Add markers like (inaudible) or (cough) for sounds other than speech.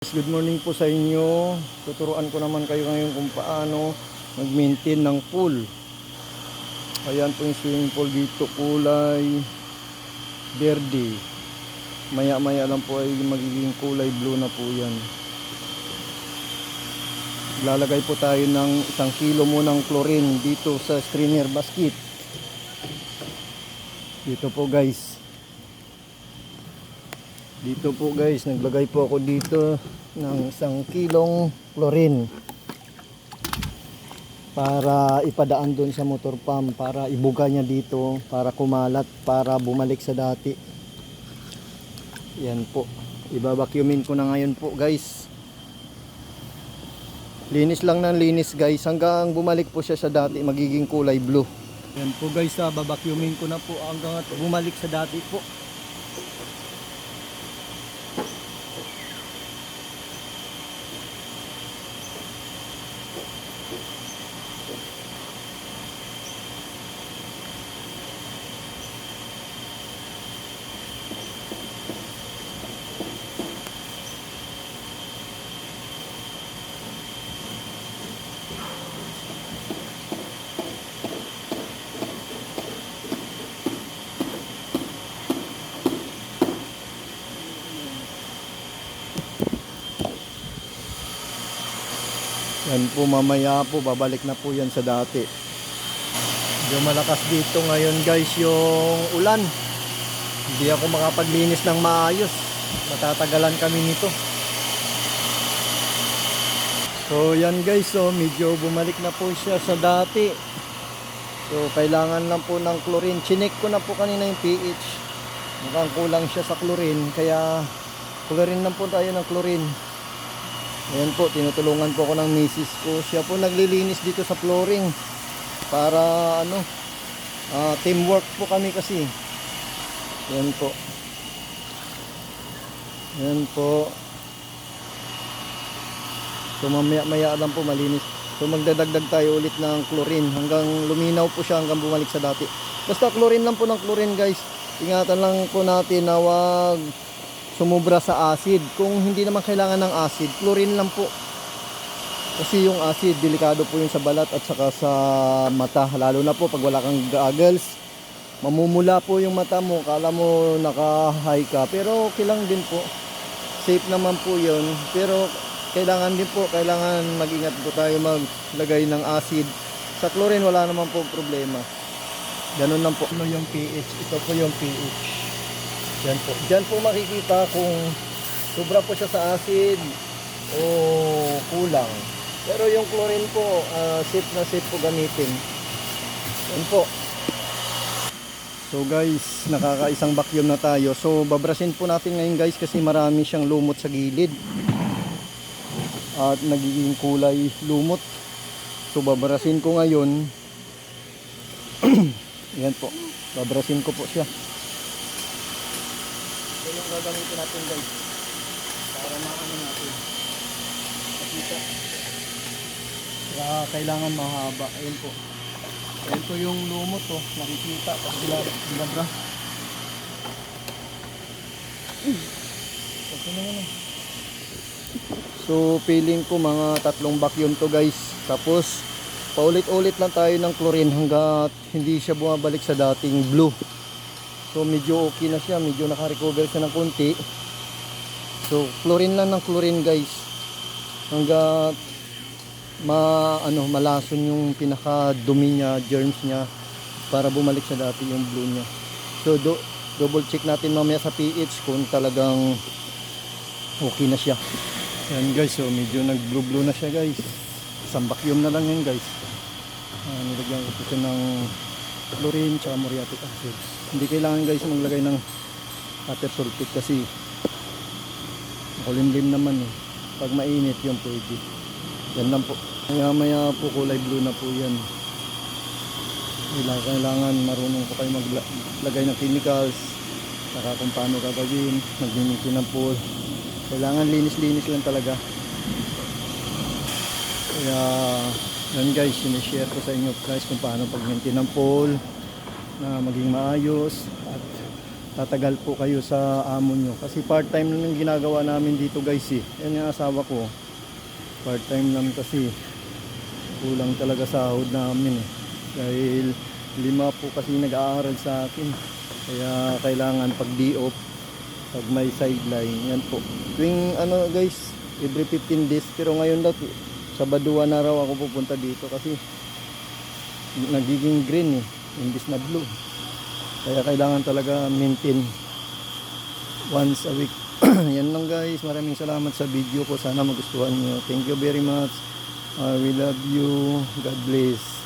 Good morning po sa inyo. Tuturuan ko naman kayo ngayon kung paano mag-maintain ng pool. Ayan po yung swimming pool dito, kulay verde. Maya-maya lang po ay magiging kulay blue na po yan. Lalagay po tayo ng isang kilo mo ng chlorine dito sa strainer basket. Dito po guys. Dito po guys, naglagay po ako dito ng isang kilong chlorine para ipadaan doon sa motor pump para ibuga niya dito para kumalat para bumalik sa dati. Yan po. Ibabacuumin ko na ngayon po guys. Linis lang ng linis guys. Hanggang bumalik po siya sa dati magiging kulay blue. Yan po guys ha babacuumin ko na po hanggang bumalik sa dati po Yan po mamaya po babalik na po yan sa dati. Medyo malakas dito ngayon guys yung ulan. Hindi ako makapaglinis ng maayos. Matatagalan kami nito. So yan guys, so medyo bumalik na po siya sa dati. So kailangan lang po ng chlorine. Chinek ko na po kanina yung pH. Mukhang kulang siya sa chlorine. Kaya chlorine lang po tayo ng chlorine. Ayan po, tinutulungan po ako ng misis ko. Siya po naglilinis dito sa flooring. Para ano, ah, teamwork po kami kasi. Ayan po. Ayan po. So mamaya maya lang po malinis. So magdadagdag tayo ulit ng chlorine hanggang luminaw po siya hanggang bumalik sa dati. Basta chlorine lang po ng chlorine guys. Ingatan lang po natin na wag sumubra sa acid. Kung hindi naman kailangan ng acid, chlorine lang po. Kasi yung acid, delikado po yun sa balat at saka sa mata. Lalo na po pag wala kang goggles. Mamumula po yung mata mo. Kala mo naka-high ka. Pero okay lang din po. Safe naman po yun. Pero kailangan din po, kailangan mag-ingat po tayo maglagay ng acid. Sa chlorine wala naman po problema. Ganun lang po. Ano yung pH? Ito po yung pH. Yan po. Diyan po makikita kung sobra po siya sa acid o kulang. Pero yung chlorine po, ah, safe na safe po gamitin. Yan po. So guys, nakakaisang vacuum na tayo. So babrasin po natin ngayon guys kasi marami siyang lumot sa gilid. At nagiging kulay lumot. So babrasin ko ngayon. (clears throat) Yan po. Babrasin ko po siya. Gagamitin natin guys. Para maano natin. Makita. Kaya kailangan mahaba. Ayun po. Ayun po yung lumot oh. Nakikita. Pag. Ito naman oh. So feeling ko mga tatlong vacuum to guys. Tapos paulit-ulit lang tayo ng chlorine hanggat hindi siya bumabalik sa dating blue. So medyo okay na siya, medyo naka-recover siya ng konti. So chlorine lang ng chlorine guys. Hanggat ma ano malason yung pinaka dumi niya, germs niya para bumalik sa dati yung blue niya. So do, double check natin mamaya sa pH kung talagang okay na siya. Yan guys, so medyo nag-blue blue na siya guys. Isang vacuum na lang yan guys. Ah, nilagyan ko siya ng chlorine tsaka muriatic acid. Hindi kailangan guys maglagay ng water sulfate kasi makulimlim naman eh. Pag mainit yung pwede. Yan lang po. Maya maya po kulay blue na po yan. Kailangan, kailangan marunong po kayo maglagay ng chemicals saka kung paano gagawin, magmimiti ng pool. Kailangan linis-linis lang talaga. Kaya yan guys, sinishare ko sa inyo guys kung paano pag-maintain ng pool na maging maayos at tatagal po kayo sa amo nyo. Kasi part-time lang yung ginagawa namin dito guys eh. Yan yung asawa ko. Part-time lang kasi. Kulang talaga sahod namin eh. Dahil lima po kasi nag-aaral sa akin. Kaya kailangan pag di off, pag may sideline, yan po. Tuwing ano guys, every 15 days. Pero ngayon daw, Sabaduan na raw ako pupunta dito kasi nagiging green eh, imbis na blue. Kaya kailangan talaga maintain once a week. (clears throat) Yan lang guys. Maraming salamat sa video ko. Sana magustuhan nyo. Thank you very much. Uh, we love you. God bless.